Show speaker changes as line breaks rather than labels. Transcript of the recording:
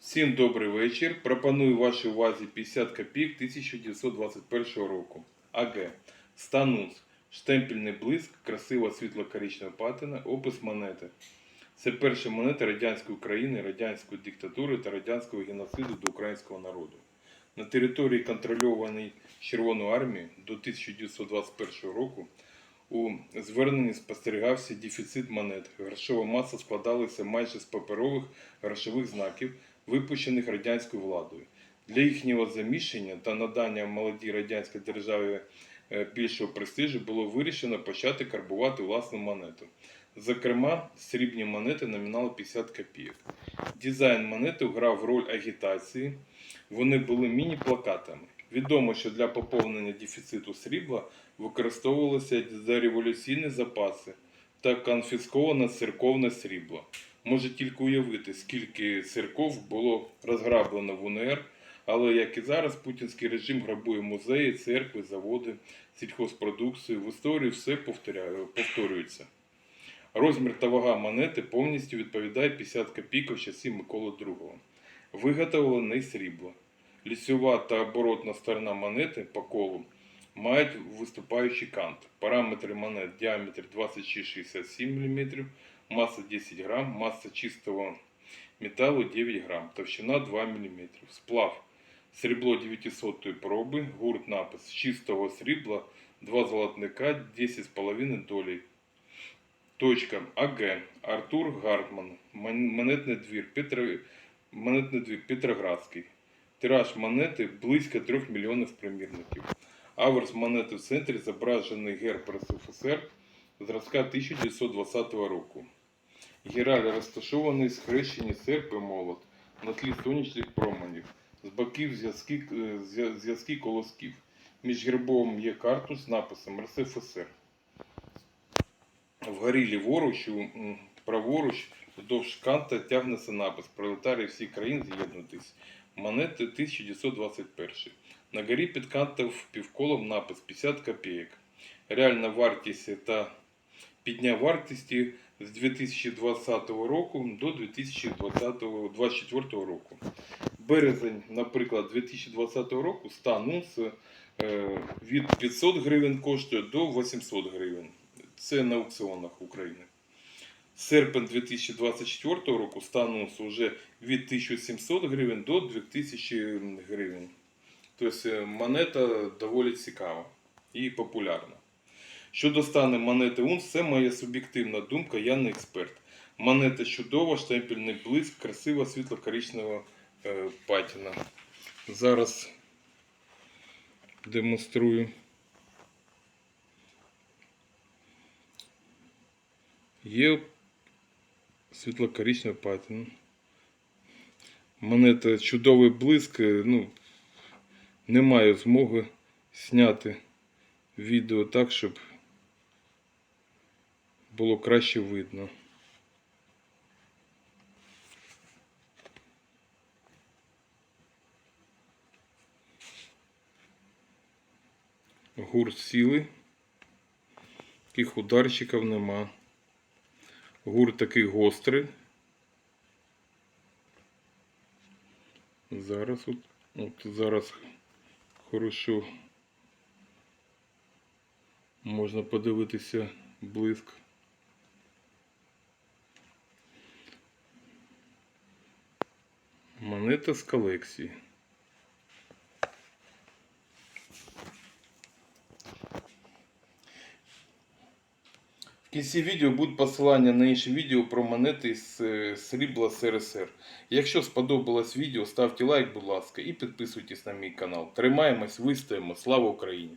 Всім добрий вечір. Пропоную вашій увазі 50 копійок 1921 року. АГ. Станус. Штемпельний блиск, красива світло-коричнева патина, опис монети. Це перша монета радянської України, радянської диктатури та радянського геноциду до українського народу. На території контрольованої Червоною армією до 1921 року у зверненні спостерігався дефіцит монет. Грошова маса складалася майже з паперових грошових знаків, випущених радянською владою. Для їхнього заміщення та надання молодій радянській державі е, більшого престижу було вирішено почати карбувати власну монету. Зокрема, срібні монети номіналу 50 копійок. Дизайн монети грав роль агітації. Вони були міні-плакатами. Відомо, що для поповнення дефіциту срібла використовувалися дореволюційні запаси та конфісковане церковне срібло. Може тільки уявити, скільки церков було розграблено в УНР, але як і зараз, путінський режим грабує музеї, церкви, заводи, сільхозпродукцію. В історії все повторюється. Розмір та вага монети повністю відповідає 50 копійок часів Миколи II. Виготовлено із срібла. Лісова та оборотна сторона монети по колу мають виступаючий кант. Параметри монет діаметр 26,67 мм, маса 10 грам, маса чистого металу 9 грам, товщина 2 мм. Сплав срібло 900 проби, гурт напис чистого срібла, 2 золотника, 10,5 долей. Точка АГ. Артур Гартман. Мон- Монетний двір, Петро... Монетний двір Петроградський. Тираж монети близько 3 мільйонів примірників. Аверс монети в центрі зображений герб РСФСР зразка 1920 року. Гераль розташований схрещені серп і молот на тлі сонячних променів, з боків зв'язки, е, зв'язки колосків. Між гербом є картуз з написом РСФСР. Вгорі ліворуч, праворуч, вздовж канта тягнеться напис Пролетарії всіх країн з'єднуйтесь. Монети 1921. На горі під кантом півколом напис 50 копійок. Реальна вартість та підняв вартості з 2020 року до 2024 року. Березень, наприклад, 2020 року станус е, від 500 гривень коштує до 800 гривень. Це на аукціонах України. Серпень 2024 року станус вже від 1700 гривень до 2000 гривень. Тобто е, монета доволі цікава і популярна. Щодо стану монети УНС, це моя суб'єктивна думка, я не експерт. Монета чудова, штемпельний блиск, красива світло-коричнева е, патіна. Зараз демонструю. Є світло-коричнева патіна. Монета чудовий блиск. е, Ну, не маю змоги зняти відео так, щоб було краще видно. Гурт сіли. Таких ударчиків нема. Гурт такий гострий. Зараз от, от зараз хорошо можна подивитися блиск. Монета з колекції. В кінці відео будуть посилання на інші відео про монети з е, срібла СРСР. Якщо сподобалось відео, ставте лайк, будь ласка, і підписуйтесь на мій канал. Тримаємось, вистоїмо. Слава Україні!